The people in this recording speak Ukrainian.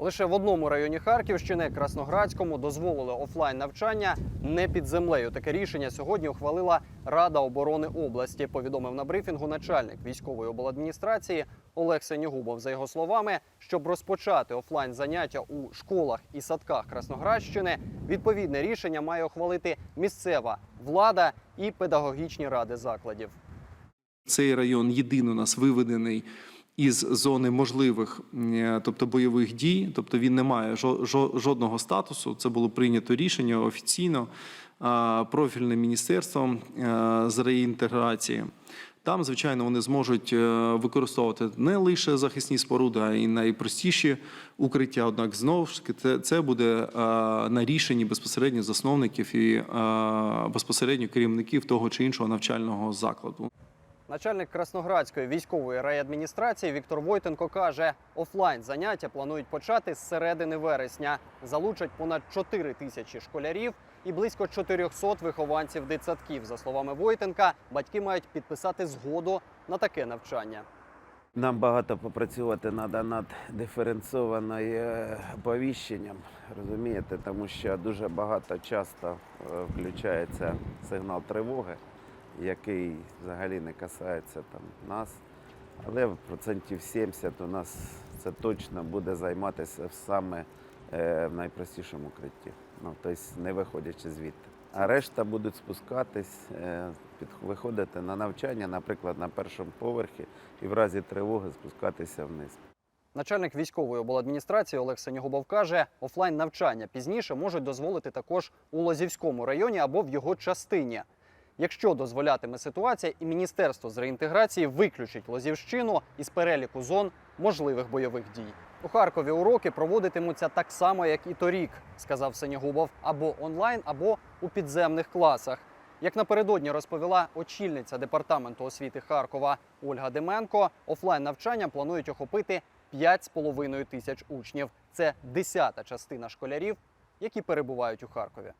Лише в одному районі Харківщини, Красноградському, дозволили офлайн навчання не під землею. Таке рішення сьогодні ухвалила Рада оборони області. Повідомив на брифінгу начальник військової обладміністрації Олег Сенігубов. За його словами, щоб розпочати офлайн заняття у школах і садках Красноградщини, відповідне рішення має ухвалити місцева влада і педагогічні ради закладів. Цей район єдиний у нас виведений із зони можливих, е, тобто бойових дій, тобто він не має жо- жо- жодного статусу. Це було прийнято рішення офіційно профільним міністерством е, з реінтеграції. Там, звичайно, вони зможуть е, використовувати не лише захисні споруди, а й найпростіші укриття. Однак, знову ж таки, це, буде на рішенні безпосередньо засновників і безпосередньо керівників того чи іншого навчального закладу. Начальник Красноградської військової райадміністрації Віктор Войтенко каже, офлайн заняття планують почати з середини вересня. Залучать понад 4 тисячі школярів і близько 400 вихованців дитсадків. За словами Войтенка, батьки мають підписати згоду на таке навчання. Нам багато попрацювати треба над диференційованим е, оповіщенням, розумієте, тому що дуже багато часто е, включається сигнал тривоги, який взагалі не касається там нас. Але в процентів 70 у нас це точно буде займатися саме е, в найпростішому укритті, ну, тобто не виходячи звідти. А решта будуть спускатись, е, виходити на навчання, наприклад, на першому поверхі, і в разі тривоги спускатися вниз. Начальник військової обладміністрації Олег Сенігубов каже, офлайн навчання пізніше можуть дозволити також у Лозівському районі або в його частині. Якщо дозволятиме ситуація, і Міністерство з реінтеграції виключить Лозівщину із переліку зон можливих бойових дій. У Харкові уроки проводитимуться так само, як і торік, сказав Сенігубов, або онлайн, або у підземних класах. Як напередодні розповіла очільниця департаменту освіти Харкова Ольга Деменко, офлайн навчання планують охопити 5,5 тисяч учнів. Це десята частина школярів, які перебувають у Харкові.